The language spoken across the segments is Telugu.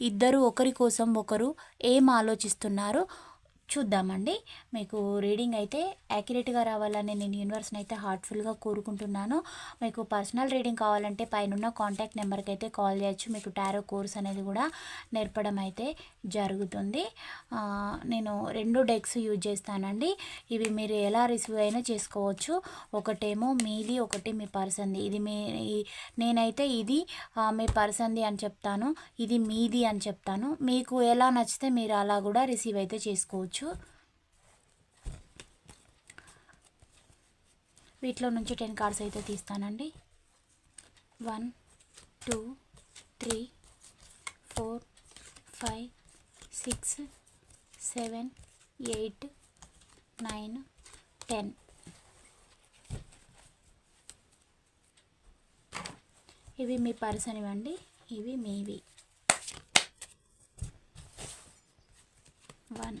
ఇద్దరు ఒకరి కోసం ఒకరు ఏం ఆలోచిస్తున్నారు చూద్దామండి. మీకు రీడింగ్ అయితే యాక్యురేట్గా రావాలని నేను యూనివర్స్ని అయితే హార్ట్ఫుల్గా కోరుకుంటున్నాను. మీకు పర్సనల్ రీడింగ్ కావాలంటే పైన కాంటాక్ట్ నెంబర్కి అయితే కాల్ చేయొచ్చు. మీకు టారో కోర్స్ అనేది కూడా నేర్పడం అయితే జరుగుతుంది. నేను రెండు డెక్స్ యూజ్ చేస్తానండి. ఇవి మీరు ఎలా రిసీవ్ అయినా చేసుకోవచ్చు. ఒకటేమో మీది ఒకటి మీ పర్సన్ది. ఇది మీ నేనైతే ఇది మీ పర్సన్ది అని చెప్తాను. ఇది మీది అని చెప్తాను. మీకు ఎలా నచ్చితే మీరు అలా కూడా రిసీవ్ అయితే చేసుకోవచ్చు. వీటిలో నుంచి టెన్ కార్డ్స్ అయితే తీస్తానండి. One two three four five six seven eight nine ten. ఇవి మీ పర్సన్ ఇవ్వండి ఇవి మీవి. One.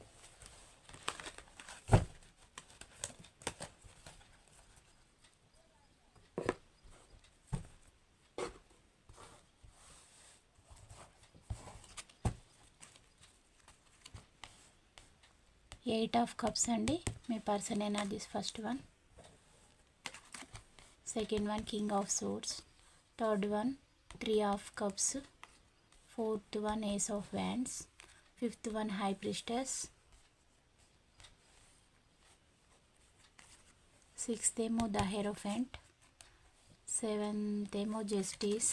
Eight of cups అండి. మీ person energies first one. Second one king of swords. Third one three of cups. Fourth one ace of wands. Fifth one high priestess sixth ఏమో ద హెరోఫెంట్. సెవెంత్ ఏమో జస్టిస్.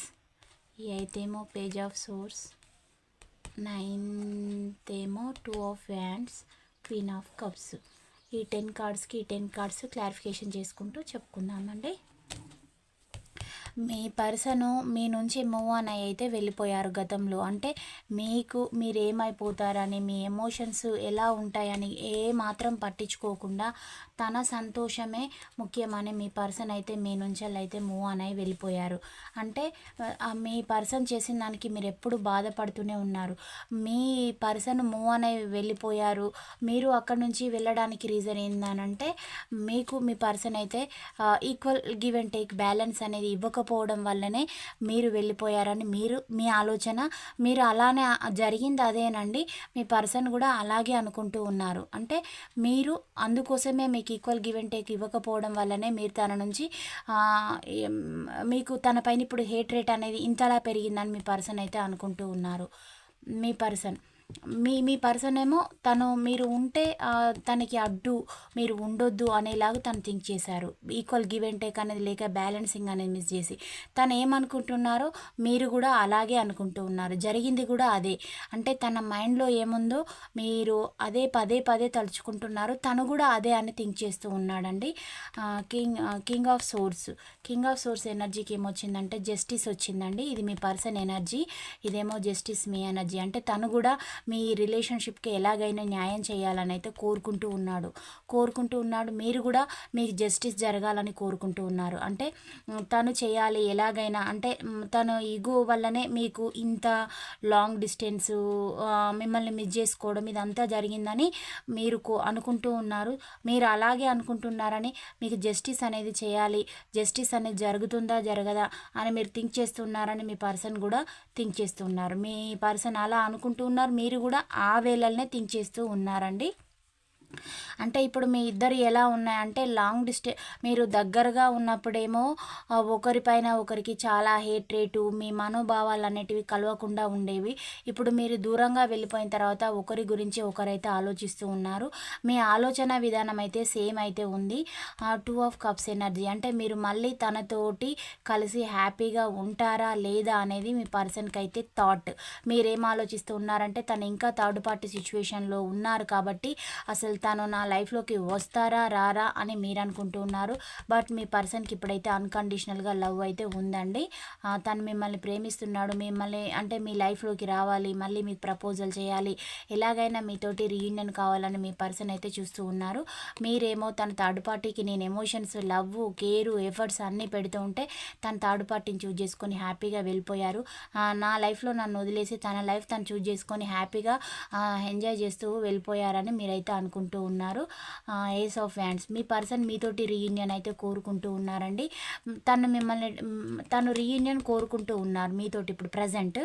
ఎయిత్ ఏమో పేజ్ ఆఫ్ సోర్స్. నైన్త్ ఏమో two of wands. Queen of cups ఈ టెన్ కార్డ్స్కి ఈ టెన్ కార్డ్స్ క్లారిఫికేషన్ చేసుకుంటూ చెప్పుకుందామండి. మీ పర్సను మీ నుంచి మూవ్ ఆన్ అయ్యి అయితే వెళ్ళిపోయారు గతంలో. అంటే మీకు మీరు ఏమైపోతారని మీ ఎమోషన్స్ ఎలా ఉంటాయని ఏ మాత్రం పట్టించుకోకుండా తన సంతోషమే ముఖ్యమని మీ పర్సన్ అయితే మీ నుంచి అయితే మూవ్ ఆన్ అయ్యి వెళ్ళిపోయారు. అంటే మీ పర్సన్ చేసిన దానికి మీరు ఎప్పుడు బాధపడుతూనే ఉన్నారు. మీ పర్సన్ మూవ్ ఆన్ అయ్యి వెళ్ళిపోయారు. మీరు అక్కడ నుంచి వెళ్ళడానికి రీజన్ ఏందనంటే మీకు మీ పర్సన్ అయితే equal give and take balance అనేది లేకపోవడం వల్లనే మీరు వెళ్ళిపోయారని మీరు మీ ఆలోచన. మీరు అలానే జరిగింది అదేనండి. మీ పర్సన్ కూడా అలాగే అనుకుంటూ ఉన్నారు. అంటే మీరు అందుకోసమే మీకు ఈక్వల్ గివ్ అండ్ టేక్ ఇవ్వకపోవడం వల్లనే మీరు తన నుంచి మీకు తనపైన ఇప్పుడు హేట్ రేట్ అనేది ఇంతలా పెరిగిందని మీ పర్సన్ అయితే అనుకుంటూ ఉన్నారు. మీ పర్సన్. మీ మీ పర్సన్ ఏమో తను మీరు ఉంటే తనకి అడ్డు మీరు ఉండొద్దు అనేలాగా తను థింక్ చేశారు. ఈక్వల్ గివ్ అండ్ టేక్ అనేది లేక బ్యాలెన్సింగ్ అనేది మిస్ చేసి. తను ఏమనుకుంటున్నారో మీరు కూడా అలాగే అనుకుంటూ ఉన్నారు. జరిగింది కూడా అదే. అంటే తన మైండ్లో ఏముందో మీరు అదే పదే పదే తలుచుకుంటున్నారు. తను కూడా అదే అని థింక్ చేస్తూ ఉన్నాడండి. King king of swords king of swords ఎనర్జీకి ఏమొచ్చిందంటే జస్టిస్ వచ్చిందండి. ఇది మీ పర్సన్ ఎనర్జీ ఇదేమో జస్టిస్ మీ ఎనర్జీ అంటే తను కూడా మీ రిలేషన్షిప్కి ఎలాగైనా న్యాయం చేయాలని అయితే కోరుకుంటూ ఉన్నాడు. కోరుకుంటూ ఉన్నాడు. మీరు కూడా మీకు జస్టిస్ జరగాలని కోరుకుంటూ ఉన్నారు. అంటే తను చేయాలి ఎలాగైనా అంటే తను ఈగో వల్లనే మీకు ఇంత లాంగ్ డిస్టెన్స్ మిమ్మల్ని మిస్ చేసుకోవడం ఇదంతా జరిగిందని మీరు కో- అనుకుంటూ ఉన్నారు. మీరు అలాగే అనుకుంటున్నారని మీకు జస్టిస్ అనేది చేయాలి. జస్టిస్ అనేది జరుగుతుందా జరగదా అని మీరు థింక్ చేస్తున్నారని మీ పర్సన్ కూడా థింక్ చేస్తున్నారు. మీ పర్సన్ అలా అనుకుంటూ ఉన్నారు. మీరు మీరు కూడా ఆ వేళలనే థింక్ చేస్తూ ఉన్నారండి. అంటే ఇప్పుడు మీ ఇద్దరు ఎలా ఉన్నాయంటే లాంగ్ డిస్టెన్స్ మీరు దగ్గరగా ఉన్నప్పుడేమో ఒకరిపైన ఒకరికి చాలా హేట్ రేటు మీ మనోభావాలు అనేటివి కలవకుండా ఉండేవి. ఇప్పుడు మీరు దూరంగా వెళ్ళిపోయిన తర్వాత ఒకరి గురించి ఒకరైతే ఆలోచిస్తూ ఉన్నారు. మీ ఆలోచన విధానం అయితే సేమ్ అయితే ఉంది. టూ ఆఫ్ కప్స్ ఎనర్జీ అంటే మీరు మళ్ళీ తనతోటి కలిసి హ్యాపీగా ఉంటారా లేదా అనేది మీ పర్సన్కి అయితే థాట్ మీరేం ఆలోచిస్తూ ఉన్నారంటే తను ఇంకా థర్డ్ పార్టీ సిచ్యువేషన్లో ఉన్నారు కాబట్టి అసలు తను నా లైఫ్లోకి వస్తారా రారా అని మీరు అనుకుంటూ ఉన్నారు. బట్ మీ పర్సన్కి ఇప్పుడైతే అన్కండిషనల్గా లవ్ అయితే ఉందండి. తను మిమ్మల్ని ప్రేమిస్తున్నాడు మిమ్మల్ని అంటే మీ లైఫ్లోకి రావాలి మళ్ళీ మీకు ప్రపోజల్ చేయాలి ఎలాగైనా మీతోటి రీయూనియన్ కావాలని మీ పర్సన్ అయితే చూస్తూ ఉన్నారు. మీరేమో తన థర్డ్ పార్టీకి నేను ఎమోషన్స్ లవ్ కేరు ఎఫర్ట్స్ అన్నీ పెడుతూ ఉంటే తన థర్డ్ పార్టీని చూజ్ చేసుకొని హ్యాపీగా వెళ్ళిపోయారు. నా లైఫ్లో నన్ను వదిలేసి తన లైఫ్ తను చూజ్ చేసుకొని హ్యాపీగా ఎంజాయ్ చేస్తూ వెళ్ళిపోయారని మీరైతే అనుకుంటున్నారు. ఉన్నారు. ఉన్నారు ఏస్ ఆఫ్ హ్యాండ్స్ మీ పర్సన్ మీతోటి రీయూనియన్ అయితే కోరుకుంటూ ఉన్నారండి. తను మిమ్మల్ని తను రీయూనియన్ కోరుకుంటూ ఉన్నారు మీతోటి ఇప్పుడు ప్రజెంట్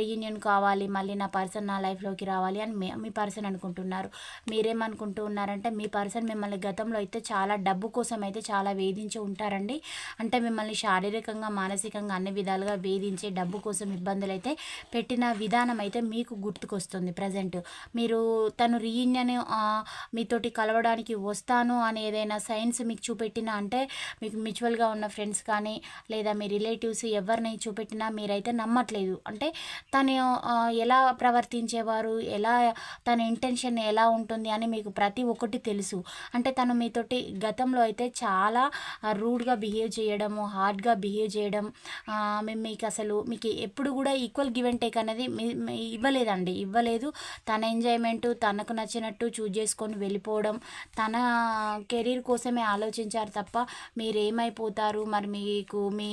రీయూనియన్ కావాలి మళ్ళీ నా పర్సన్ నా లైఫ్లోకి రావాలి అని మీ పర్సన్ అనుకుంటున్నారు. మీరేమనుకుంటూ ఉన్నారంటే మీ పర్సన్ మిమ్మల్ని గతంలో అయితే చాలా డబ్బు కోసం అయితే చాలా వేధించి ఉంటారండి. అంటే మిమ్మల్ని శారీరకంగా మానసికంగా అన్ని విధాలుగా వేధించే డబ్బు కోసం ఇబ్బందులు అయితే పెట్టిన విధానం అయితే మీకు గుర్తుకొస్తుంది ప్రజెంట్ మీరు తను రీయూనియన్ మీతోటి కలవడానికి వస్తాను అని ఏదైనా సైన్స్ మీకు చూపెట్టినా అంటే మీకు మ్యూచువల్గా ఉన్న ఫ్రెండ్స్ కానీ లేదా మీ రిలేటివ్స్ ఎవరిని చూపెట్టినా మీరైతే నమ్మట్లేదు. అంటే తను ఎలా ప్రవర్తించేవారు ఎలా తన ఇంటెన్షన్ ఎలా ఉంటుంది అని మీకు ప్రతి ఒక్కటి తెలుసు. అంటే తను మీతోటి గతంలో అయితే చాలా రూడ్గా బిహేవ్ చేయడము హార్డ్గా బిహేవ్ చేయడం మేము మీకు అసలు మీకు ఎప్పుడు కూడా ఈక్వల్ గివ్ అండ్ టేక్ అనేది ఇవ్వలేదండి. ఇవ్వలేదు. తన ఎంజాయ్మెంట్ తనకు నచ్చినట్టు చూజ్ చేసుకొని వెళ్ళిపోవడం తన కెరీర్ కోసమే ఆలోచించారు తప్ప మీరు ఏమైపోతారు మరి మీకు మీ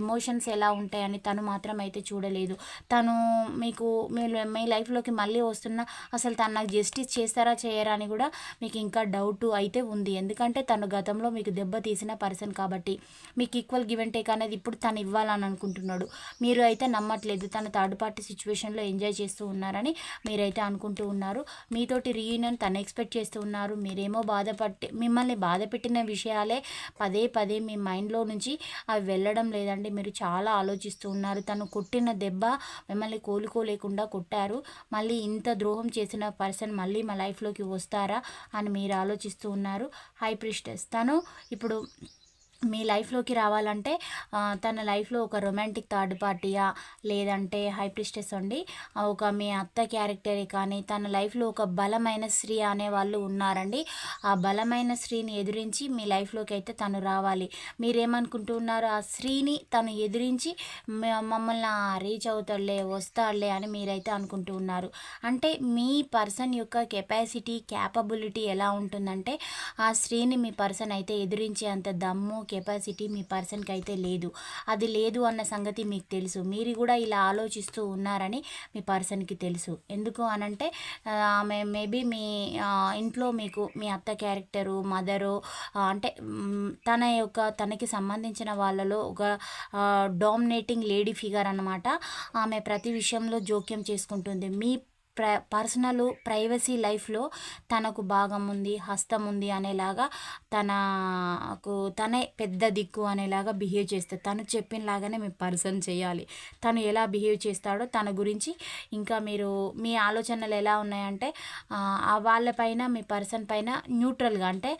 ఎమోషన్స్ ఎలా ఉంటాయని తను మాత్రం అయితే చూడలేదు. తను మీకు మీ మీ లైఫ్లోకి మళ్ళీ వస్తున్న అసలు తను నాకు జస్టిస్ చేస్తారా చేయరా అని కూడా మీకు ఇంకా డౌట్ అయితే ఉంది. ఎందుకంటే తను గతంలో మీకు దెబ్బ తీసిన పర్సన్ కాబట్టి మీకు ఈక్వల్ గివ్ అండ్ టేక్ అనేది ఇప్పుడు తను ఇవ్వాలని అనుకుంటున్నాడు. మీరు అయితే నమ్మట్లేదు. తన థర్డ్ పార్టీ సిచ్యువేషన్లో ఎంజాయ్ చేస్తూ ఉన్నారని మీరైతే అనుకుంటూ ఉన్నారు. మీతోటి రీయూనియన్ తనే ఎక్స్పెక్ట్ చేస్తూ ఉన్నారు. మీరేమో బాధపట్టి మిమ్మల్ని బాధ పెట్టిన విషయాలే పదే పదే మీ మైండ్లో నుంచి అవి వెళ్ళడం లేదండి. మీరు చాలా ఆలోచిస్తూ ఉన్నారు. తను కొట్టిన దెబ్బ మిమ్మల్ని కోలుకోలేకుండా కొట్టారు. మళ్ళీ ఇంత ద్రోహం చేసిన పర్సన్ మళ్ళీ మా లైఫ్లోకి వస్తారా అని మీరు ఆలోచిస్తూ ఉన్నారు. High priestess. తను ఇప్పుడు మీ లైఫ్లోకి రావాలంటే తన లైఫ్లో ఒక రొమాంటిక్ థర్డ్ పార్టీయా లేదంటే హైప్రిస్టెస్ అండి ఒక మీ అత్త క్యారెక్టరే కానీ తన లైఫ్లో ఒక బలమైన స్త్రీ అనే వాళ్ళు ఉన్నారండి. ఆ బలమైన స్త్రీని ఎదిరించి మీ లైఫ్లోకి అయితే తను రావాలి. మీరేమనుకుంటున్నారు ఆ స్త్రీని తను ఎదిరించి మమ్మల్ని రీచ్ అవుతాడులే వస్తాడులే అని మీరైతే అనుకుంటూ ఉన్నారు. అంటే మీ పర్సన్ యొక్క కెపాసిటీ క్యాపబిలిటీ ఎలా ఉంటుందంటే ఆ స్త్రీని మీ పర్సన్ అయితే ఎదిరించే అంత దమ్ము కెపాసిటీ మీ పర్సన్కి అయితే లేదు. అది లేదు అన్న సంగతి మీకు తెలుసు. మీరు కూడా ఇలా ఆలోచిస్తూ ఉన్నారని మీ పర్సన్కి తెలుసు. ఎందుకు అనంటే ఆమె మేబీ మీ ఇంట్లో మీకు మీ అత్త క్యారెక్టరు మదరు అంటే తన యొక్క తనకి సంబంధించిన వాళ్ళలో ఒక డామినేటింగ్ లేడీ ఫిగర్ అనమాట ఆమె ప్రతి విషయంలో జోక్యం చేసుకుంటుంది. మీ ప్ర పర్సనల్ ప్రైవసీ లైఫ్లో తనకు భాగం ఉంది హస్తం ఉంది అనేలాగా తనకు తనే పెద్ద దిక్కు అనేలాగా బిహేవ్ చేస్తుంది. తను చెప్పినలాగానే మీ పర్సన్ చేయాలి. తను ఎలా బిహేవ్ చేస్తాడో తన గురించి ఇంకా మీరు మీ ఆలోచనలు ఎలా ఉన్నాయంటే వాళ్ళపైన మీ పర్సన్ పైన న్యూట్రల్గా అంటే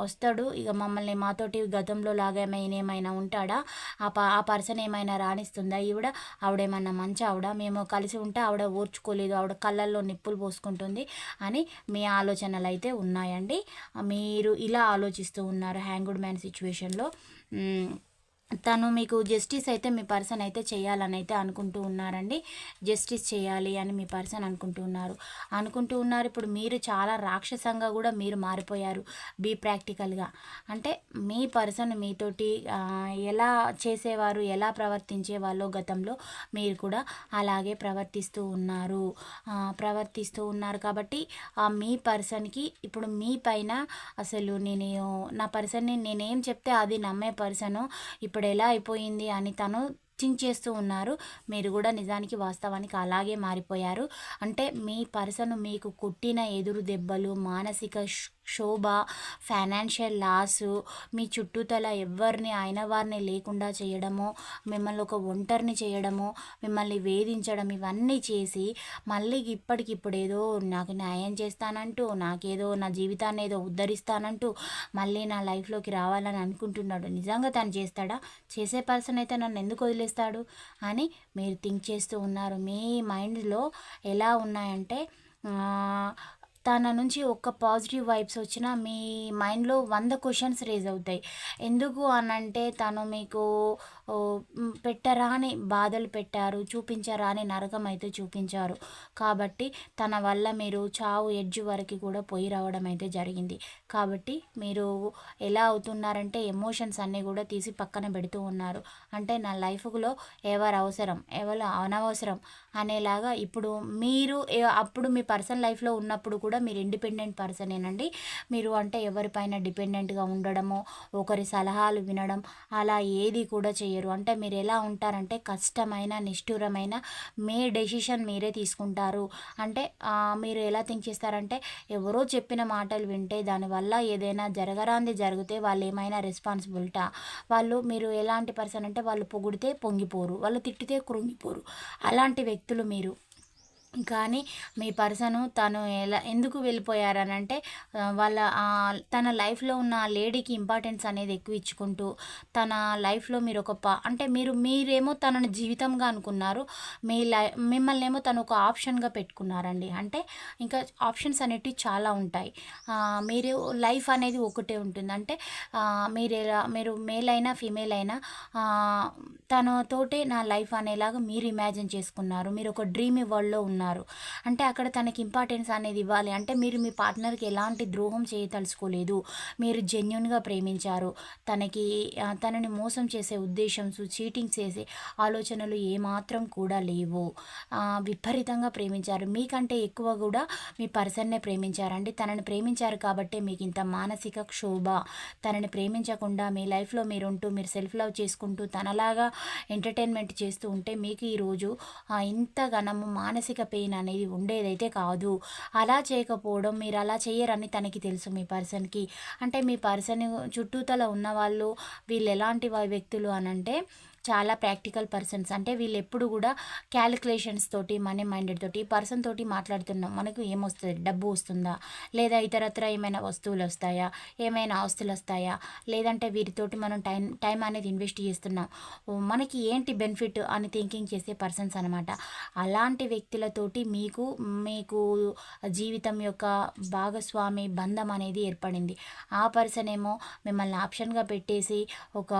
వస్తాడు ఇక మమ్మల్ని మాతోటి గతంలో లాగా ఏమైనా ఉంటాడా? ఆ ప ఆ పర్సన్ ఏమైనా రాణిస్తుందా? ఈవిడ ఆవిడేమన్నా మంచి ఆవిడ? మేము కలిసి ఉంటే ఆవిడ ఓర్చుకోలేదు. లేదు ఆవిడ కళ్ళల్లో నిప్పులు పోసుకుంటుంది అని మీ ఆలోచనలు అయితే ఉన్నాయండి. మీరు ఇలా ఆలోచిస్తూ ఉన్నారు హ్యాంగుడ్ మ్యాన్ సిచ్యువేషన్లో. తను మీకు జస్టిస్ అయితే మీ పర్సన్ అయితే చేయాలని అయితే అనుకుంటూ ఉన్నారండి. జస్టిస్ చేయాలి అని మీ పర్సన్ అనుకుంటూ ఉన్నారు. అనుకుంటూ ఉన్నారు ఇప్పుడు మీరు చాలా రాక్షసంగా కూడా మీరు మారిపోయారు బీ ప్రాక్టికల్గా అంటే మీ పర్సన్ మీతోటి ఎలా చేసేవారు ఎలా ప్రవర్తించేవాళ్ళో గతంలో మీరు కూడా అలాగే ప్రవర్తిస్తూ ఉన్నారు. ప్రవర్తిస్తూ ఉన్నారు కాబట్టి మీ పర్సన్కి ఇప్పుడు మీ పైన అసలు నేను నా పర్సన్ని నేనేం చెప్తే అది నమ్మే పర్సను ఇప్పుడు ఇప్పుడు ఎలా అయిపోయింది అని తను చేస్తూ ఉన్నారు. మీరు కూడా నిజానికి వాస్తవానికి అలాగే మారిపోయారు. అంటే మీ పర్సన్ మీకు కొట్టిన ఎదురు దెబ్బలు మానసిక శోభ ఫైనాన్షియల్ లాసు మీ చుట్టూతల ఎవరిని అయిన వారిని లేకుండా చేయడము మిమ్మల్ని ఒక ఒంటరిని చేయడము మిమ్మల్ని వేధించడం ఇవన్నీ చేసి మళ్ళీ ఇప్పటికిప్పుడు ఏదో నాకు న్యాయం చేస్తానంటూ నాకేదో నా జీవితాన్ని ఏదో ఉద్ధరిస్తానంటూ మళ్ళీ నా లైఫ్లోకి రావాలని అనుకుంటున్నాడు. నిజంగా తను చేస్తాడా? చేసే పర్సన్ అయితే నన్ను ఎందుకు వదిలేస్తాడు? అని మీరు థింక్ చేస్తూ ఉన్నారు. మీ మైండ్లో ఎలా ఉన్నాయంటే తన నుంచి ఒక్క పాజిటివ్ వైబ్స్ వచ్చినా మీ మైండ్లో వంద క్వశ్చన్స్ రేజ్ అవుతాయి. ఎందుకు అనంటే తను మీకు పెట్టరాని బాధలు పెట్టారు చూపించరాని నరకం అయితే చూపించారు. కాబట్టి తన వల్ల మీరు చావు ఎడ్జ్ వరకు కూడా పోయి రావడం అయితే జరిగింది. కాబట్టి మీరు ఎలా అవుతున్నారంటే ఎమోషన్స్ అన్నీ కూడా తీసి పక్కన పెడుతూ ఉన్నారు. అంటే నా లైఫ్లో ఎవరు అవసరం? ఎవరు అనవసరం? అనేలాగా ఇప్పుడు మీరు అప్పుడు మీ పర్సనల్ లైఫ్లో ఉన్నప్పుడు కూడా మీరు ఇండిపెండెంట్ పర్సనేనండి. మీరు అంటే ఎవరిపైన డిపెండెంట్గా ఉండడము ఒకరి సలహాలు వినడం అలా ఏది కూడా చేయరు. అంటే మీరు ఎలా ఉంటారంటే కష్టమైన నిష్ఠురమైన మీ డెసిషన్ మీరే తీసుకుంటారు. అంటే మీరు ఎలా థింక్ చేస్తారంటే ఎవరో చెప్పిన మాటలు వింటే దానివల్ల ఏదైనా జరగరాంది జరిగితే వాళ్ళు ఏమైనా రెస్పాన్సిబిలిటా? వాళ్ళు మీరు ఎలాంటి పర్సన్ అంటే వాళ్ళు పొగిడితే పొంగిపోరు. వాళ్ళు తిట్టితే కృంగిపోరు. అలాంటి వ్యక్తి వ్యక్తులు మీరు. కానీ మీ పర్సను తను ఎలా ఎందుకు వెళ్ళిపోయారనంటే వాళ్ళ తన లైఫ్లో ఉన్న లేడీకి ఇంపార్టెన్స్ అనేది ఎక్కువ ఇచ్చుకుంటూ తన లైఫ్లో మీరు ఒక పా అంటే మీరు మీరేమో తనను జీవితంగా అనుకున్నారు మీ లై మిమ్మల్ని ఏమో తను ఒక ఆప్షన్గా పెట్టుకున్నారండి. అంటే ఇంకా ఆప్షన్స్ అనేటివి చాలా ఉంటాయి. మీరు లైఫ్ అనేది ఒకటే ఉంటుంది. అంటే మీరు ఎలా మీరు మేల్ అయినా ఫీమేల్ అయినా తనతోటే నా లైఫ్ అనేలాగా మీరు ఇమాజిన్ చేసుకున్నారు. మీరు ఒక డ్రీమ్ వరల్డ్లో ఉన్నారు. ఉన్నారు. అంటే అక్కడ తనకి ఇంపార్టెన్స్ అనేది ఇవ్వాలి. అంటే మీరు మీ పార్ట్నర్కి ఎలాంటి ద్రోహం చేయదలుచుకోలేదు. మీరు జెన్యున్గా ప్రేమించారు. తనకి తనని మోసం చేసే ఉద్దేశం చీటింగ్ చేసే ఆలోచనలు ఏమాత్రం కూడా లేవు. విపరీతంగా ప్రేమించారు. మీకంటే ఎక్కువ కూడా మీ పర్సన్నే ప్రేమించారండి. తనని ప్రేమించారు కాబట్టి మీకు ఇంత మానసిక క్షోభ. తనని ప్రేమించకుండా మీ లైఫ్లో మీరు ఉంటూ మీరు సెల్ఫ్ లవ్ చేసుకుంటూ తనలాగా ఎంటర్టైన్మెంట్ చేస్తూ ఉంటే మీకు ఈరోజు ఇంత ఘనము మానసిక పెయిన్ అనేది ఉండేదైతే కాదు. అలా చేయకపోవడం మీరు అలా చేయరని తనకి తెలుసు మీ పర్సన్కి. అంటే మీ పర్సన్ చుట్టూతల ఉన్న వాళ్ళు వీళ్ళు ఎలాంటి వ్యక్తులు అనంటే చాలా ప్రాక్టికల్ పర్సన్స్. అంటే వీళ్ళు ఎప్పుడు కూడా క్యాలిక్యులేషన్స్ తోటి మనీ మైండెడ్ తోటి ఈ పర్సన్ తోటి మాట్లాడుతున్నాం మనకు ఏమొస్తుంది? డబ్బు వస్తుందా? లేదా ఇతరత్ర ఏమైనా వస్తువులు వస్తాయా ఏమైనా ఆస్తులు వస్తాయా లేదంటే వీరితోటి మనం టైం టైం అనేది ఇన్వెస్ట్ చేస్తున్నాం. మనకి ఏంటి బెనిఫిట్ అని థింకింగ్ చేసే పర్సన్స్ అనమాట అలాంటి వ్యక్తులతోటి మీకు మీకు జీవితం యొక్క భాగస్వామి బంధం అనేది ఏర్పడింది. ఆ పర్సన్ ఏమో మిమ్మల్ని ఆప్షన్గా పెట్టేసి ఒక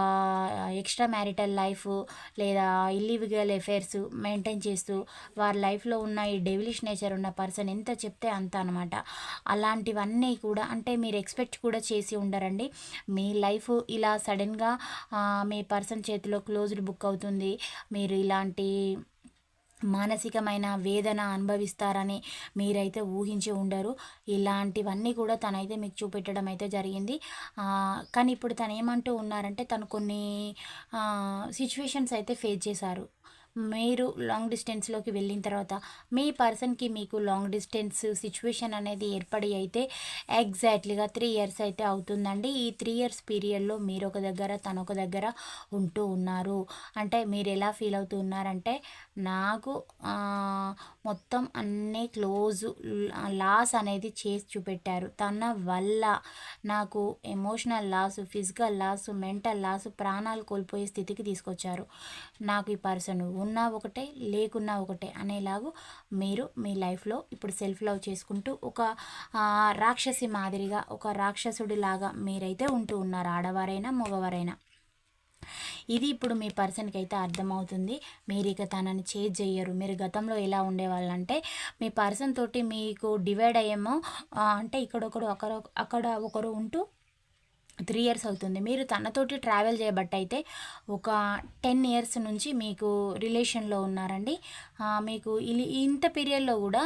ఎక్స్ట్రా మ్యారిటల్ లైఫ్ లైఫ్ లేదా ఇల్లీగల్ ఎఫైర్స్ మెయింటైన్ చేస్తూ వారి లైఫ్లో ఉన్న ఈ డెవిలిష్ నేచర్ ఉన్న పర్సన్ ఎంత చెప్తే అంత అనమాట అలాంటివన్నీ కూడా అంటే మీరు ఎక్స్పెక్ట్ కూడా చేసి ఉండరండి. మీ లైఫ్ ఇలా సడన్గా మీ పర్సన్ చేతిలో క్లోజ్డ్ బుక్ అవుతుంది. మీరు ఇలాంటి మానసికమైన వేదన అనుభవిస్తారని మీరైతే ఊహించి ఉండరు. ఇలాంటివన్నీ కూడా తనైతే మీకు చూపెట్టడం అయితే జరిగింది. కానీ ఇప్పుడు తను ఏమంటూ ఉన్నారంటే తను కొన్ని సిచ్యువేషన్స్ అయితే ఫేస్ చేశారు. మీరు లాంగ్ డిస్టెన్స్లోకి వెళ్ళిన తర్వాత మీ పర్సన్కి మీకు లాంగ్ డిస్టెన్స్ సిచ్యువేషన్ అనేది ఏర్పడి అయితే ఎగ్జాక్ట్లీగా త్రీ ఇయర్స్ అయితే అవుతుందండి. ఈ త్రీ ఇయర్స్ పీరియడ్లో మీరు ఒక దగ్గర తను ఒక దగ్గర ఉంటూ ఉన్నారు. అంటే మీరు ఎలా ఫీల్ అవుతూ ఉన్నారంటే నాకు మొత్తం అన్నీ క్లోజ్ లాస్ అనేది చేసి చూపెట్టారు. తన వల్ల నాకు emotional loss physical loss mental loss ప్రాణాలు కోల్పోయే స్థితికి తీసుకొచ్చారు. నాకు ఈ పర్సన్ ఉన్నా ఒకటే లేకున్నా ఒకటే అనేలాగు మీరు మీ లైఫ్లో ఇప్పుడు సెల్ఫ్ లవ్ చేసుకుంటూ ఒక రాక్షసి మాదిరిగా ఒక రాక్షసుడిలాగా మీరైతే ఉంటూ ఉన్నారు. ఆడవారైనా మగవారైనా. ఇది ఇప్పుడు మీ పర్సన్కి అయితే అర్థమవుతుంది. మీరు ఇక తనని చేజ్ చేయరు మీరు గతంలో ఎలా ఉండేవాళ్ళంటే మీ పర్సన్ తోటి మీకు డివైడ్ అయ్యేమో అంటే ఇక్కడొకడు ఒకరు అక్కడ ఒకరు ఉంటూ త్రీ ఇయర్స్ అవుతుంది. మీరు తనతోటి ట్రావెల్ చేయబట్టయితే ఒక టెన్ ఇయర్స్ నుంచి మీకు రిలేషన్లో ఉన్నారండి. మీకు ఇంత పీరియడ్లో కూడా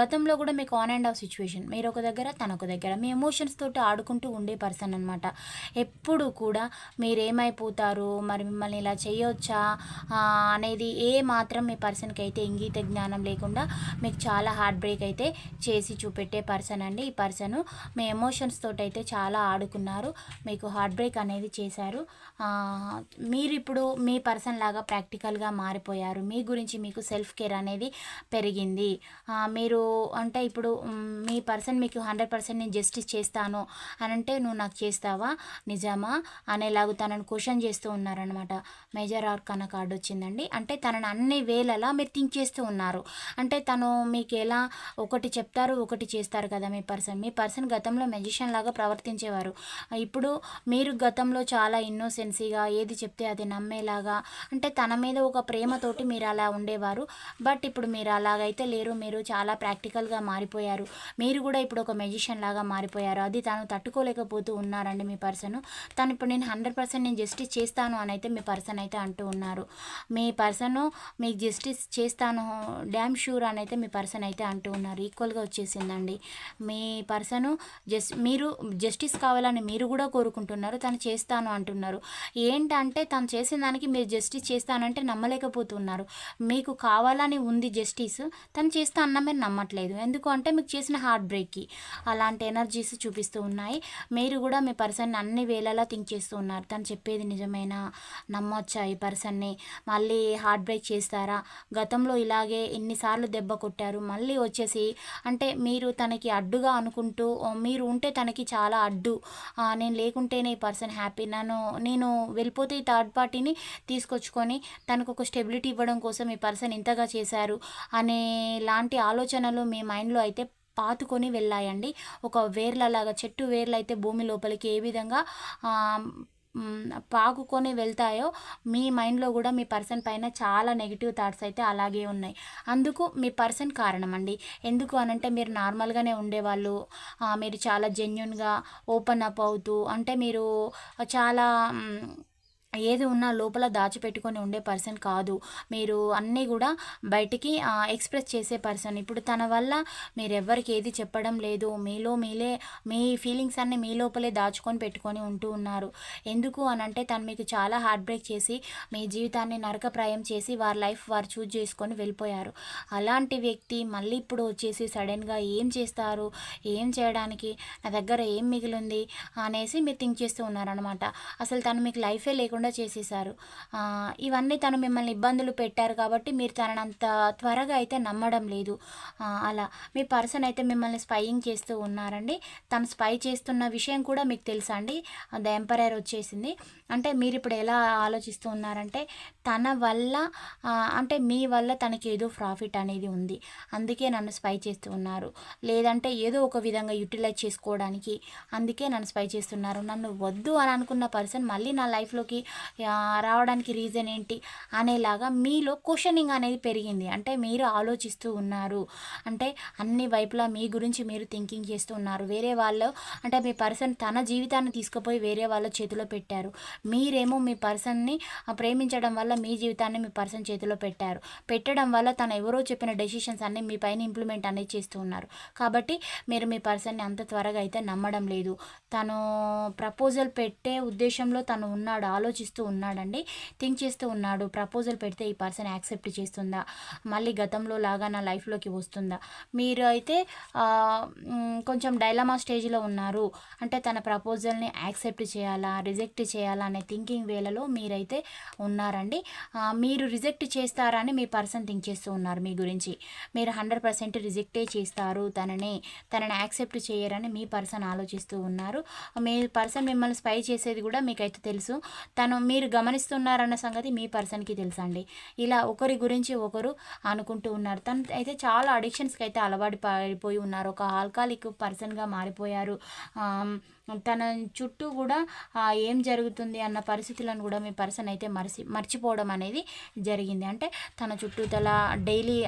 గతంలో కూడా మీకు ఆన్ అండ్ ఆఫ్ సిచ్యువేషన్ మీరు ఒక దగ్గర తన ఒక దగ్గర. మీ ఎమోషన్స్ తోటి ఆడుకుంటూ ఉండే పర్సన్ అనమాట ఎప్పుడు కూడా మీరు ఏమైపోతారు మరి మిమ్మల్ని ఇలా చేయొచ్చా? అనేది ఏ మాత్రం మీ పర్సన్కి అయితే ఇంగీత జ్ఞానం లేకుండా మీకు చాలా హార్ట్ బ్రేక్ అయితే చేసి చూపెట్టే పర్సన్ అండి. ఈ పర్సన్ మీ ఎమోషన్స్ తోటి అయితే చాలా ఆడుకున్నారు. మీకు హార్ట్ బ్రేక్ అనేది చేశారు. మీరు ఇప్పుడు మీ పర్సన్ లాగా ప్రాక్టికల్గా మారిపోయారు. మీ గురించి మీకు సెల్ఫ్ కేర్ అనేది పెరిగింది. మీరు అంటే ఇప్పుడు మీ పర్సన్ మీకు హండ్రెడ్ పర్సెంట్ నేను జస్టిస్ చేస్తాను అని అంటే నువ్వు నాకు చేస్తావా? నిజామా? అనేలాగా తనను క్వశ్చన్ చేస్తూ ఉన్నారనమాట మేజర్ ఆర్క్ అన్న కార్డు వచ్చిందండి. అంటే తనని అన్ని వేలలా మీరు థింక్ చేస్తూ ఉన్నారు. అంటే తను మీకు ఎలా ఒకటి చెప్తారు ఒకటి చేస్తారు కదా మీ పర్సన్. మీ పర్సన్ గతంలో మెజిషియన్ లాగా ప్రవర్తించేవారు. ఇప్పుడు మీరు గతంలో చాలా ఇన్నోసెన్సీగా ఏది చెప్తే అది నమ్మేలాగా అంటే తన మీద ఒక ప్రేమతోటి మీరు అలా ఉండేవారు. బట్ ఇప్పుడు మీరు అలాగైతే లేరు మీరు చాలా ప్రాక్టికల్గా మారిపోయారు. మీరు కూడా ఇప్పుడు ఒక మెజిషియన్ లాగా మారిపోయారు. అది తను తట్టుకోలేకపోతూ ఉన్నారండి మీ పర్సన్. తను ఇప్పుడు నేను హండ్రెడ్ పర్సెంట్ నేను జస్టిస్ చేస్తాను అని అయితే మీ పర్సన్ అయితే అంటూ ఉన్నారు. మీ పర్సన్ మీకు జస్టిస్ చేస్తాను డ్యామ్ షూర్ అని అయితే మీ పర్సన్ అయితే అంటూ ఉన్నారు. ఈక్వల్గా వచ్చేసిందండి. మీ పర్సన్ జస్ట్ మీరు జస్టిస్ కావాలని మీరు కూడా కోరుకుంటున్నారు తను చేస్తాను అంటున్నారు. ఏంటంటే తను చేసిన దానికి మీరు జస్టిస్ చేస్తానంటే నమ్మలేకపోతున్నారు. మీకు కావాలని ఉంది జస్టిస్. తను చేస్తా అన్న మీరు నమ్మట్లేదు. ఎందుకు అంటే మీకు చేసిన హార్ట్ బ్రేక్కి అలాంటి ఎనర్జీస్ చూపిస్తూ ఉన్నాయి. మీరు కూడా మీ పర్సన్ అన్ని వేళలా థింక్ చేస్తూ ఉన్నారు. తను చెప్పేది నిజమేనా? నమ్మొచ్చా ఈ పర్సన్ని? మళ్ళీ హార్ట్ బ్రేక్ చేస్తారా? గతంలో ఇలాగే ఎన్నిసార్లు దెబ్బ కొట్టారు. మళ్ళీ వచ్చేసి అంటే మీరు తనకి అడ్డుగా అనుకుంటూ మీరు ఉంటే తనకి చాలా అడ్డు. నేను లేకుంటేనే ఈ పర్సన్ హ్యాపీ. నన్ను నేను వెళ్ళిపోతే ఈ థర్డ్ పార్టీని తీసుకొచ్చుకొని తనకు ఒక స్టెబిలిటీ ఇవ్వడం కోసం ఈ పర్సన్ ఇంతగా చేశారు అనే లాంటి ఆలోచనలు మీ మైండ్లో అయితే పాతుకొని వెళ్ళాయండి. ఒక వేర్లలాగా చెట్టు వేర్లు అయితే భూమి లోపలికి ఏ విధంగా పాకుకొని వెళ్తాయో మీ మైండ్లో కూడా మీ పర్సన్ పైన చాలా నెగిటివ్ థాట్స్ అయితే అలాగే ఉన్నాయి. అందుకు మీ పర్సన్ కారణం అండి ఎందుకు అనంటే మీరు నార్మల్గానే ఉండేవాళ్ళు. మీరు చాలా జెన్యున్గా ఓపెన్ అప్ అవుతూ అంటే మీరు చాలా ఏది ఉన్నా లోపల దాచిపెట్టుకొని ఉండే పర్సన్ కాదు. మీరు అన్నీ కూడా బయటికి ఎక్స్ప్రెస్ చేసే పర్సన్. ఇప్పుడు తన వల్ల మీరు ఎవ్వరికి ఏది చెప్పడం లేదు. మీలో మీలే మీ ఫీలింగ్స్ అన్నీ మీ లోపలే దాచుకొని పెట్టుకొని ఉంటూ ఉన్నారు. ఎందుకు అని అంటే తను మీకు చాలా హార్ట్ బ్రేక్ చేసి మీ జీవితాన్ని నరకప్రాయం చేసి వారి లైఫ్ వారు చూజ్ చేసుకొని వెళ్ళిపోయారు. అలాంటి వ్యక్తి మళ్ళీ ఇప్పుడు వచ్చేసి సడన్గా ఏం చేస్తారు? ఏం చేయడానికి? నా దగ్గర ఏం మిగిలింది? అనేసి మీరు థింక్ చేస్తూ ఉన్నారనమాట అసలు తను మీకు లైఫే లేకుండా లేకుండా చేసేసారు ఇవన్నీ తను మిమ్మల్ని ఇబ్బందులు పెట్టారు కాబట్టి మీరు తనంత త్వరగా అయితే నమ్మడం లేదు. అలా. మీ పర్సన్ అయితే మిమ్మల్ని స్పైయింగ్ చేస్తూ ఉన్నారండి. తను స్పై చేస్తున్న విషయం కూడా మీకు తెలుసా అండి? ద ఎంపరర్ వచ్చేసింది. అంటే మీరు ఇప్పుడు ఎలా ఆలోచిస్తూ ఉన్నారంటే తన వల్ల అంటే మీ వల్ల తనకి ఏదో ప్రాఫిట్ అనేది ఉంది. అందుకే నన్ను స్పై చేస్తూ ఉన్నారు. లేదంటే ఏదో ఒక విధంగా యూటిలైజ్ చేసుకోవడానికి అందుకే నన్ను స్పై చేస్తున్నారు. నన్ను వద్దు అని అనుకున్న పర్సన్ మళ్ళీ నా లైఫ్లోకి రావడానికి రీజన్ ఏంటి అనేలాగా మీలో క్వశ్చనింగ్ అనేది పెరిగింది. అంటే మీరు ఆలోచిస్తూ ఉన్నారు. అంటే అన్ని వైపులా మీ గురించి మీరు థింకింగ్ చేస్తూ ఉన్నారు. వేరే వాళ్ళు అంటే మీ పర్సన్ తన జీవితాన్ని తీసుకుపోయి వేరే వాళ్ళ చేతిలో పెట్టారు. మీరేమో మీ పర్సన్ని ప్రేమించడం వల్ల మీ జీవితాన్ని మీ పర్సన్ చేతిలో పెట్టారు. పెట్టడం వల్ల తను ఎవరో చెప్పిన డెసిషన్స్ అన్నీ మీ పైన ఇంప్లిమెంట్ అనేది చేస్తూ ఉన్నారు. కాబట్టి మీరు మీ పర్సన్ని అంత త్వరగా అయితే నమ్మడం లేదు. తను ప్రపోజల్ పెట్టే ఉద్దేశంలో తను ఉన్నాడు ఆలోచన ఆలోచిస్తూ ఉన్నాడండి. థింక్ చేస్తూ ఉన్నాడు. ప్రపోజల్ పెడితే ఈ పర్సన్ యాక్సెప్ట్ చేస్తుందా? మళ్ళీ గతంలో లాగా నా లైఫ్లోకి వస్తుందా? మీరు అయితే కొంచెం డైలమా స్టేజ్లో ఉన్నారు. అంటే తన ప్రపోజల్ని యాక్సెప్ట్ చేయాలా? రిజెక్ట్ చేయాలా? అనే థింకింగ్ వేలలో మీరైతే ఉన్నారండి. మీరు రిజెక్ట్ చేస్తారని మీ పర్సన్ థింక్ చేస్తూ ఉన్నారు మీ గురించి. మీరు హండ్రెడ్ పర్సెంట్ రిజెక్టే చేస్తారు తనని. తనని యాక్సెప్ట్ చేయరని మీ పర్సన్ ఆలోచిస్తూ ఉన్నారు. మీ పర్సన్ మిమ్మల్ని స్పై చేసేది కూడా మీకైతే తెలుసు. తను మీరు గమనిస్తున్నారన్న సంగతి మీ పర్సన్కి తెలుసండి. ఇలా ఒకరి గురించి ఒకరు అనుకుంటూ ఉన్నారు. తను అయితే చాలా అడిక్షన్స్కి అయితే అలవాటు పడిపోయి ఉన్నారు. ఒక ఆల్కాలిక్ పర్సన్గా మారిపోయారు. తన చుట్టూ కూడా ఏం జరుగుతుంది అన్న పరిస్థితులను కూడా మీ పర్సన్ అయితే మరిచి మర్చిపోవడం అనేది జరిగింది. అంటే తన చుట్టూ తల డైలీ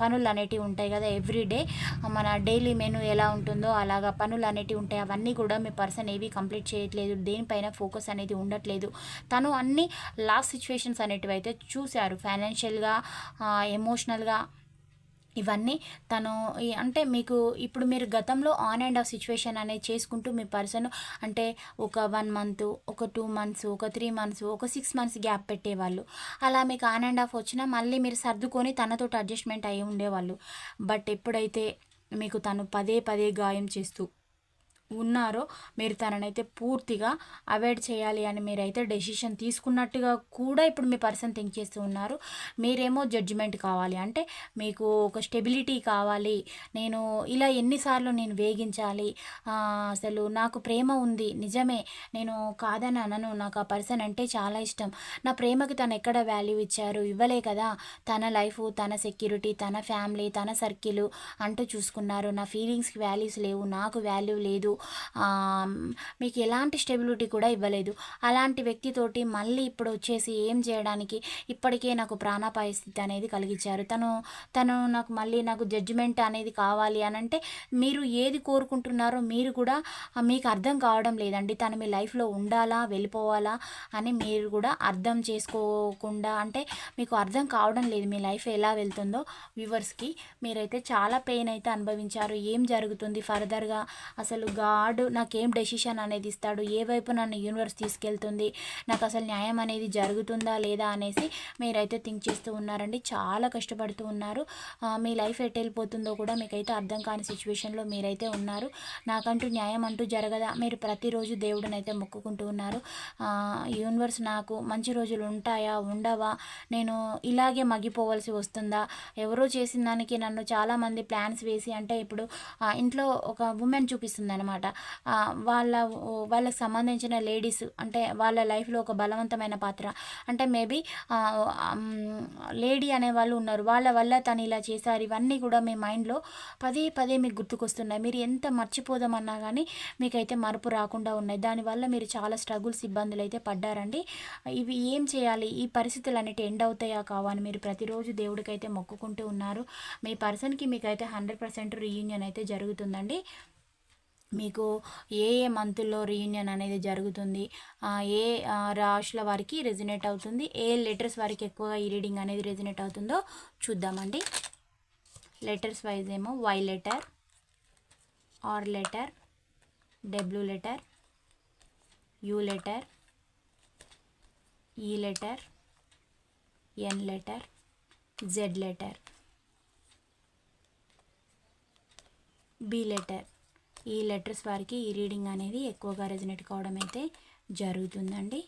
పనులు అనేటివి ఉంటాయి కదా ఎవ్రీడే మన డైలీ మెను ఎలా ఉంటుందో అలాగా పనులు అనేటివి ఉంటాయి. అవన్నీ కూడా మీ పర్సన్ ఏవి కంప్లీట్ చేయట్లేదు దేనిపైన ఫోకస్ అనేది ఉండట్లేదు. తను అన్ని లాస్ట్ సిచ్యువేషన్స్ అనేటివి అయితే చూశారు. ఫైనాన్షియల్గా ఎమోషనల్గా ఇవన్నీ తను అంటే మీకు ఇప్పుడు మీరు గతంలో ఆన్ అండ్ ఆఫ్ సిచ్యువేషన్ అనేది చేసుకుంటూ మీ పర్సన్ అంటే ఒక వన్ మంత్ ఒక టూ మంత్స్ ఒక త్రీ మంత్స్ ఒక సిక్స్ మంత్స్ గ్యాప్ పెట్టేవాళ్ళు. అలా మీకు ఆన్ అండ్ ఆఫ్ వచ్చినా మళ్ళీ మీరు సర్దుకొని తనతో అడ్జస్ట్మెంట్ అయ్యి ఉండేవాళ్ళు. బట్ ఎప్పుడైతే మీకు తను పదే పదే గాయం చేస్తూ ఉన్నారో మీరు తననైతే పూర్తిగా అవాయిడ్ చేయాలి అని మీరైతే డెసిషన్ తీసుకున్నట్టుగా కూడా ఇప్పుడు మీ పర్సన్ థింక్ చేస్తూ ఉన్నారు. మీరేమో జడ్జిమెంట్ కావాలి. అంటే మీకు ఒక స్టెబిలిటీ కావాలి. నేను ఇలా ఎన్నిసార్లు నేను వేగించాలి. అసలు నాకు ప్రేమ ఉంది. నిజమే. నేను కాదని అనను. నాకు ఆ పర్సన్ అంటే చాలా ఇష్టం. నా ప్రేమకి తను ఎక్కడ వాల్యూ ఇచ్చారు? ఇవ్వలే కదా. తన లైఫ్ తన సెక్యూరిటీ తన ఫ్యామిలీ తన సర్కిల్ అంటూ చూసుకున్నారు. నా ఫీలింగ్స్కి వాల్యూస్ లేవు. నాకు వాల్యూ లేదు. మీకు ఎలాంటి స్టెబిలిటీ కూడా ఇవ్వలేదు. అలాంటి వ్యక్తితోటి మళ్ళీ ఇప్పుడు వచ్చేసి ఏం చేయడానికి ఇప్పటికే నాకు ప్రాణాపాయ స్థితి అనేది కలిగించారు. తను తను నాకు మళ్ళీ నాకు జడ్జిమెంట్ అనేది కావాలి అని అంటే మీరు ఏది కోరుకుంటున్నారో మీరు కూడా మీకు అర్థం కావడం లేదండి. తను మీ లైఫ్లో ఉండాలా వెళ్ళిపోవాలా అని మీరు కూడా అర్థం చేసుకోకుండా అంటే మీకు అర్థం కావడం లేదు మీ లైఫ్ ఎలా వెళ్తుందో వ్యూవర్స్కి. మీరైతే చాలా పెయిన్ అయితే అనుభవించారు. ఏం జరుగుతుంది? ఫర్దర్గా అసలు గాడ్ నాకేం డెసిషన్ అనేది ఇస్తాడు? ఏ వైపు నన్ను యూనివర్స్ తీసుకెళ్తుంది? నాకు అసలు న్యాయం అనేది జరుగుతుందా లేదా అనేసి మీరైతే థింక్ చేస్తూ ఉన్నారండి. చాలా కష్టపడుతూ ఉన్నారు. మీ లైఫ్ ఎట్ వెళ్ళిపోతుందో కూడా మీకైతే అర్థం కాని సిచ్యువేషన్లో మీరైతే ఉన్నారు. నాకంటూ న్యాయం అంటూ జరగదా? మీరు ప్రతిరోజు దేవుడినైతే మొక్కుకుంటూ ఉన్నారు. యూనివర్స్ నాకు మంచి రోజులు ఉంటాయా? ఉండవా? నేను ఇలాగే మగ్గిపోవాల్సి వస్తుందా? ఎవరో చేసిన దానికి నన్ను చాలామంది ప్లాన్స్ వేసి అంటే ఇప్పుడు ఇంట్లో ఒక ఉమెన్ చూపిస్తుంది అనమాట వాళ్ళ వాళ్ళకి సంబంధించిన లేడీస్ అంటే వాళ్ళ లైఫ్లో ఒక బలవంతమైన పాత్ర. అంటే మేబీ లేడీ అనే వాళ్ళు ఉన్నారు. వాళ్ళ వల్ల తను ఇలా చేశారు. ఇవన్నీ కూడా మీ మైండ్లో పదే పదే మీకు గుర్తుకొస్తున్నాయి. మీరు ఎంత మర్చిపోదామన్నా కానీ మీకైతే మరపు రాకుండా ఉన్నాయి. దానివల్ల మీరు చాలా స్ట్రగుల్స్ ఇబ్బందులు అయితే పడ్డారండి. ఇవి ఏం చేయాలి? ఈ పరిస్థితులు అనేవి ఎండ్ అవుతాయా కావని మీరు ప్రతిరోజు దేవుడికైతే మొక్కుకుంటూ ఉన్నారు. మీ పర్సన్కి మీకైతే హండ్రెడ్ పర్సెంట్ రీయూనియన్ అయితే జరుగుతుందండి. మీకు ఏ ఏ మంత్లో రీయూనియన్ అనేది జరుగుతుంది ఏ రాశుల వారికి రెజినేట్ అవుతుంది ఏ లెటర్స్ వారికి ఎక్కువగా ఈ రీడింగ్ అనేది రెజినేట్ అవుతుందో చూద్దామండి. లెటర్స్ వైజ్ ఏమో Y letter R letter W letter U letter E letter N letter Z letter B letter ఈ లెటర్స్ వారికి ఈ రీడింగ్ అనేది ఎక్కువగా రెజినేట్ కావడం అయితే జరుగుతుందండి.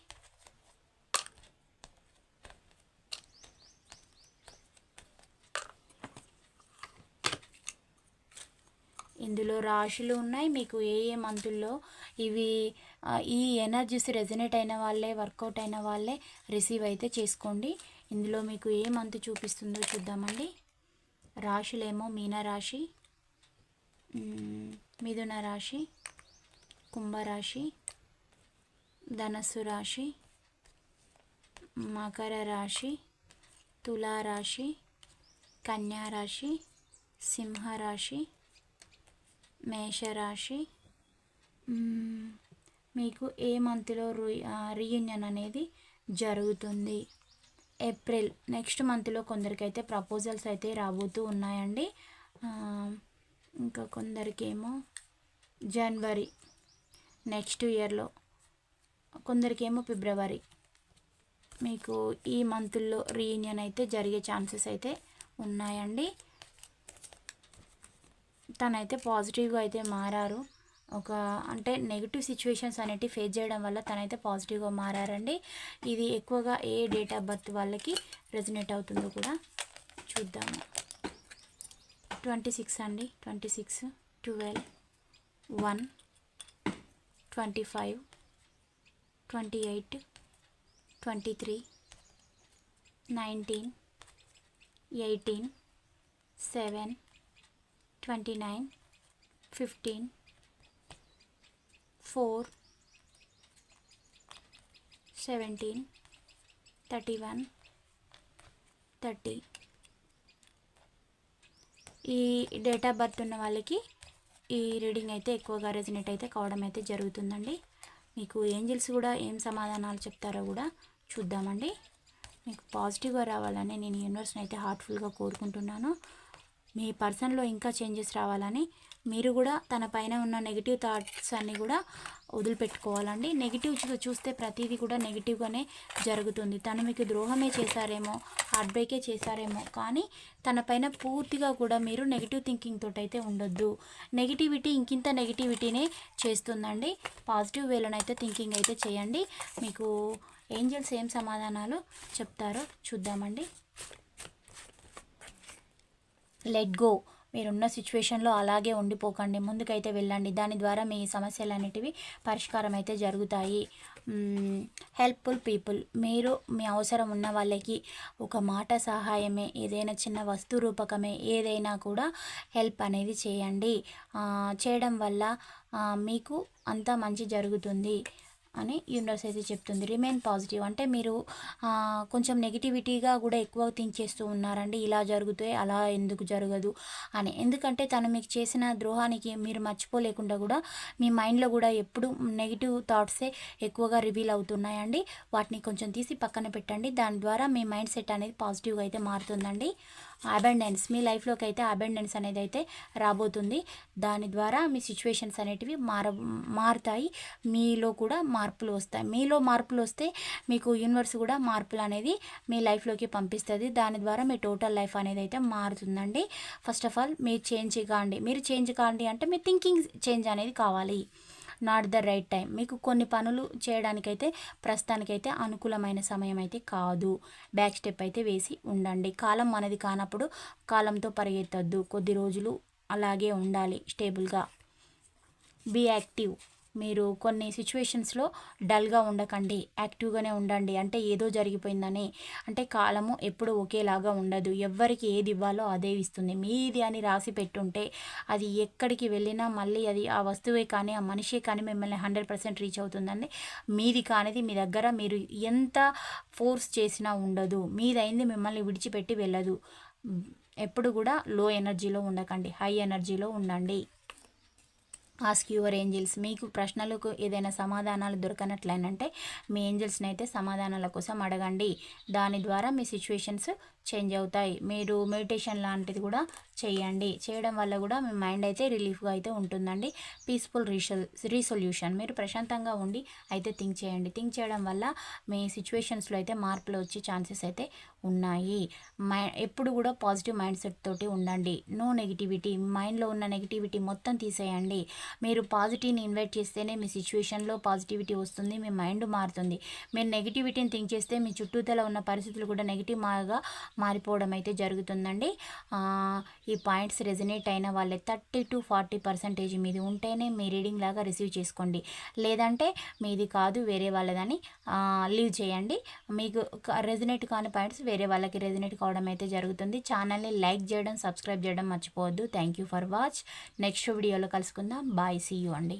ఇందులో రాశులు ఉన్నాయి. మీకు ఏ ఏ మంతుల్లో ఇవి ఈ ఎనర్జీస్ రెజినేట్ అయిన వాళ్ళే వర్కౌట్ అయిన వాళ్ళే రిసీవ్ అయితే చేసుకోండి. ఇందులో మీకు ఏ మంత్ చూపిస్తుందో చూద్దామండి. రాశులేమో మీనరాశి. మిథున రాశి కుంభరాశి ధనస్సు రాశి మకర రాశి తులారాశి కన్యారాశి సింహరాశి మేషరాశి మీకు ఏ మంత్లో రీయూనియన్ అనేది జరుగుతుంది? ఏప్రిల్ నెక్స్ట్ మంత్లో కొందరికైతే ప్రపోజల్స్ అయితే రాబోతూ ఉన్నాయండి. ఇంకా కొందరికేమో జనవరి నెక్స్ట్ ఇయర్లో కొందరికేమో ఫిబ్రవరి. మీకు ఈ మంత్లో రీయూనియన్ అయితే జరిగే ఛాన్సెస్ అయితే ఉన్నాయండి. తనైతే పాజిటివ్గా అయితే మారారు. ఒక అంటే నెగిటివ్ సిచ్యువేషన్స్ అనేటివి ఫేస్ చేయడం వల్ల తనైతే పాజిటివ్గా మారారండి. ఇది ఎక్కువగా ఏ డేట్ ఆఫ్ బర్త్ వాళ్ళకి రెజినేట్ అవుతుందో కూడా చూద్దాము. ట్వంటీ సిక్స్ అండి. Twenty six twelve one twenty five twenty eight twenty three nineteen eighteen seven twenty nine fifteen four seventeen thirty one thirty. ఈ డేట్ ఆఫ్ బర్త్ ఉన్న వాళ్ళకి ఈ రీడింగ్ అయితే ఎక్కువగా రెజినేట్ అయితే కావడం అయితే జరుగుతుందండి. మీకు ఏంజిల్స్ కూడా ఏం సమాధానాలు చెప్తారో కూడా చూద్దామండి. మీకు పాజిటివ్గా రావాలని నేను యూనివర్స్ని అయితే హార్ట్ఫుల్గా కోరుకుంటున్నాను. మీ పర్సన్లో ఇంకా చేంజెస్ రావాలని మీరు కూడా తన పైన ఉన్న నెగిటివ్ థాట్స్ అన్నీ కూడా వదిలిపెట్టుకోవాలండి. నెగిటివ్ చూస్తే ప్రతిదీ కూడా నెగిటివ్గానే జరుగుతుంది. తను మీకు ద్రోహమే చేశారేమో హార్ట్ బ్రేకే చేశారేమో కానీ తన పైన పూర్తిగా కూడా మీరు నెగిటివ్ థింకింగ్ తోటి అయితే ఉండొద్దు. నెగిటివిటీ ఇంకింత నెగిటివిటీనే చేస్తుందండి. పాజిటివ్ వేలోనైతే థింకింగ్ అయితే చేయండి. మీకు ఏంజల్స్ ఏం సమాధానాలు చెప్తారో చూద్దామండి. Let go. మీరున్న సిచ్యువేషన్లో అలాగే ఉండిపోకండి. ముందుకైతే వెళ్ళండి. దాని ద్వారా మీ సమస్యలు అనేటివి పరిష్కారం అయితే జరుగుతాయి హెల్ప్ఫుల్ పీపుల్. మీరు మీ అవసరం ఉన్న వాళ్ళకి ఒక మాట సహాయమే. ఏదైనా చిన్న వస్తు రూపకమే. ఏదైనా కూడా హెల్ప్ అనేది చేయండి. చేయడం వల్ల మీకు అంతా మంచి జరుగుతుంది. అని యూనివర్స్ అయితే చెప్తుంది. Remain positive. అంటే మీరు కొంచెం నెగిటివిటీగా కూడా ఎక్కువ థింక్ చేస్తూ ఉన్నారండి. ఇలా జరుగుతాయి అలా ఎందుకు జరగదు అని. ఎందుకంటే తను మీకు చేసిన ద్రోహానికి మీరు మర్చిపోలేకుండా కూడా మీ మైండ్లో కూడా ఎప్పుడు నెగిటివ్ థాట్సే ఎక్కువగా రివీల్ అవుతున్నాయండి. వాటిని కొంచెం తీసి పక్కన పెట్టండి. దాని ద్వారా మీ మైండ్ సెట్ అనేది పాజిటివ్గా అయితే మారుతుందండి. అబెండెన్స్ మీ లైఫ్లోకి అయితే అబెండెన్స్ అనేది అయితే రాబోతుంది. దాని ద్వారా మీ సిచ్యువేషన్స్ అనేటివి మార మారుతాయి. మీలో కూడా మార్పులు వస్తాయి. మీలో మార్పులు వస్తే మీకు యూనివర్స్ కూడా మార్పులు అనేది మీ లైఫ్లోకి పంపిస్తుంది. దాని ద్వారా మీ టోటల్ లైఫ్ అనేది అయితే మారుతుందండి. ఫస్ట్ ఆఫ్ ఆల్ మీరు చేంజ్ కాండి. మీరు చేంజ్ కాండి అంటే మీ థింకింగ్ చేంజ్ అనేది కావాలి. నాట్ ద రైట్ టైం మీకు కొన్ని పనులు చేయడానికైతే ప్రస్తుతానికైతే అనుకూలమైన సమయం అయితే కాదు. బ్యాక్ స్టెప్ అయితే వేసి ఉండండి. కాలం మనది కానప్పుడు కాలంతో పరిగెత్తద్దు. కొద్ది రోజులు అలాగే ఉండాలి. స్టేబుల్గా బీ యాక్టివ్ మీరు కొన్ని సిచ్యువేషన్స్లో డల్గా ఉండకండి యాక్టివ్గానే ఉండండి. అంటే ఏదో జరిగిపోయిందని. అంటే కాలము ఎప్పుడు ఒకేలాగా ఉండదు. ఎవ్వరికి ఏది ఇవ్వాలో అదే ఇస్తుంది. మీది అని రాసి పెట్టుంటే అది ఎక్కడికి వెళ్ళినా మళ్ళీ అది ఆ వస్తువే కానీ ఆ మనిషే కానీ మిమ్మల్ని హండ్రెడ్ పర్సెంట్ రీచ్ అవుతుందండి. మీది కానిది మీ దగ్గర మీరు ఎంత ఫోర్స్ చేసినా ఉండదు. మీదైంది మిమ్మల్ని విడిచిపెట్టి వెళ్ళదు. ఎప్పుడు కూడా లో ఎనర్జీలో ఉండకండి. హై ఎనర్జీలో ఉండండి. ఆస్క్ యువర్ ఏంజిల్స్ మీకు ప్రశ్నలకు ఏదైనా సమాధానాలు దొరకనట్లయినంటే మీ ఏంజిల్స్ని అయితే సమాధానాల కోసం అడగండి. దాని ద్వారా మీ సిచ్యువేషన్స్ చేంజ్ అవుతాయి. మీరు మెడిటేషన్ లాంటిది కూడా చేయండి. చేయడం వల్ల కూడా మీ మైండ్ అయితే రిలీఫ్గా అయితే ఉంటుందండి. పీస్ఫుల్ రీసొల్ రీసొల్యూషన్ మీరు ప్రశాంతంగా ఉండి అయితే థింక్ చేయండి. థింక్ చేయడం వల్ల మీ సిచ్యువేషన్స్లో అయితే మార్పులు వచ్చే ఛాన్సెస్ అయితే ఉన్నాయి. మై ఎప్పుడు కూడా పాజిటివ్ మైండ్ సెట్ తోటి ఉండండి. నో నెగిటివిటీ మైండ్లో ఉన్న నెగిటివిటీ మొత్తం తీసేయండి. మీరు పాజిటివ్ని ఇన్వైట్ చేస్తేనే మీ సిచ్యువేషన్లో పాజిటివిటీ వస్తుంది మీ మైండ్ మారుతుంది. మీరు నెగిటివిటీని థింక్ చేస్తే మీ చుట్టూతల ఉన్న పరిస్థితులు కూడా నెగిటివ్ మాగా మారిపోవడం అయితే జరుగుతుందండి ఈ పాయింట్స్ రెజినేట్ అయిన వాళ్ళే థర్టీ టు ఫార్టీ పర్సెంటేజ్ మీది ఉంటేనే మీ రీడింగ్ లాగా రిసీవ్ చేసుకోండి. లేదంటే మీది కాదు వేరే వాళ్ళదని లీవ్ చేయండి. మీకు రెజినేట్ కాని పాయింట్స్ వేరే వాళ్ళకి రెజినేట్ కావడం అయితే జరుగుతుంది. ఛానల్ని లైక్ చేయడం సబ్స్క్రైబ్ చేయడం మర్చిపోవద్దు. Thank you for watch. Next వీడియోలో కలుసుకుందాం. బాయ్. సీ యూ అండి.